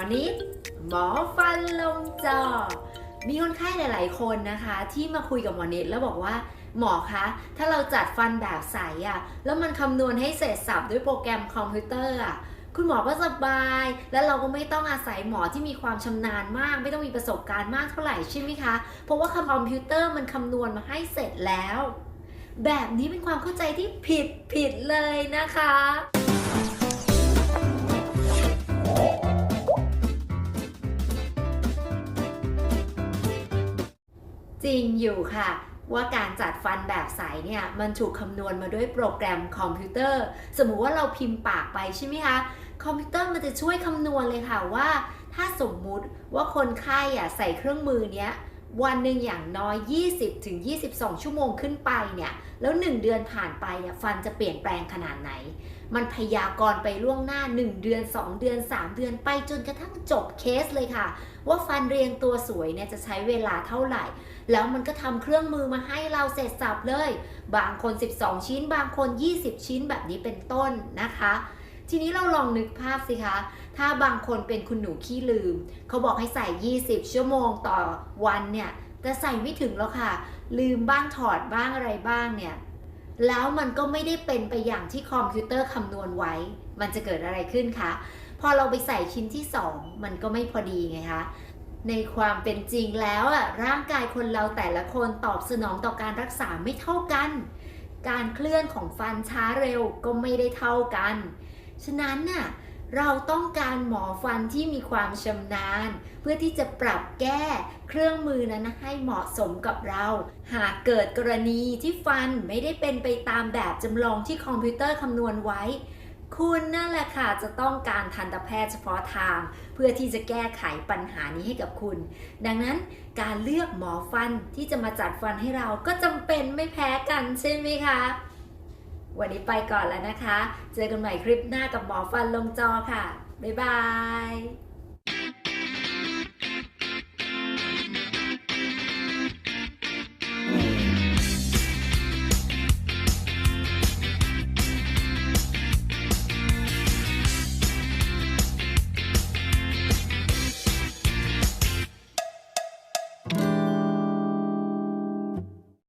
วันนี้หมอฟันลงจอ มีคนไข้หลาย ๆ คนนะคะ ที่มาคุยกับหมอนิดแล้วบอกว่าหมอคะ ถ้าเราจัดฟันแบบใสอะแล้วมันคำนวณให้เสร็จสับด้วยโปรแกรมคอมพิวเตอร์อะคุณหมอก็สบาย แล้วเราก็ไม่ต้องอาศัยหมอที่มีความชำนาญมาก ไม่ต้องมีประสบการณ์มากเท่าไหร่ใช่ไหมคะ เพราะว่าคอมพิวเตอร์มันคำนวณมาให้เสร็จแล้ว แบบนี้เป็นความเข้าใจที่ผิดผิดเลยนะคะ จริงอยู่ค่ะ ว่าการจัดฟันแบบใสเนี่ย มันถูกคำนวณมาด้วยโปรแกรมคอมพิวเตอร์ สมมุติว่าเราพิมพ์ปากไปใช่ไหมคะคอมพิวเตอร์มันจะช่วยคำนวณเลยค่ะว่า ถ้าสมมุติว่าคนไข้อะใส่เครื่องมือเนี้ย วันหนึ่งอย่างน้อย 20ถึง22 ชั่วโมงขึ้นไปเนี่ย แล้ว 1 เดือนผ่านไปเนี่ยฟันจะเปลี่ยนแปลงขนาดไหน มันพยากรณ์ไปล่วงหน้า 1 เดือน 2 เดือน 3 เดือนไปจนกระทั่งจบเคสเลยค่ะ ว่าฟันเรียงตัวสวยเนี่ยจะใช้เวลาเท่าไหร่ แล้วมันก็ทำเครื่องมือมาให้เราเสร็จสับเลย บางคน 12 ชิ้น บางคน 20 ชิ้นแบบนี้เป็นต้นนะคะ ทีนี้เราลองนึกภาพสิคะ ถ้าบางคนเป็นคุณหนูขี้ลืม เขาบอกให้ใส่ 20 ชั่วโมงต่อวันเนี่ยแต่ใส่ไม่ถึงแล้วค่ะ ลืมบ้างถอดบ้างอะไรบ้างเนี่ย แล้วมันก็ไม่ได้เป็นไปอย่างที่คอมพิวเตอร์คำนวณไว้ มันจะเกิดอะไรขึ้นคะ พอเราไปใส่ชิ้นที่ 2 มันก็ไม่พอดีไงคะในความเป็นจริงแล้วอะร่างกายคนเราแต่ละคนตอบสนองต่อการรักษาไม่เท่ากัน การเคลื่อนของฟันช้าเร็วก็ไม่ได้เท่ากัน ฉะนั้นน่ะ เราต้องการหมอฟันที่มีความชำนาญ เพื่อที่จะปรับแก้เครื่องมือนั้นให้เหมาะสมกับเรา หากเกิดกรณีที่ฟันไม่ได้เป็นไปตามแบบจำลองที่คอมพิวเตอร์คำนวณไว้ คุณนั่นแหละค่ะจะต้องการทันตแพทย์เฉพาะทาง เพื่อที่จะแก้ไขปัญหานี้ให้กับคุณ ดังนั้นการเลือกหมอฟันที่จะมาจัดฟันให้เราก็จำเป็นไม่แพ้กันใช่ไหมคะ วันนี้ไปก่อนแล้วนะคะ เจอกันใหม่คลิปหน้ากับหมอฟันลงจอค่ะ บ๊ายบาย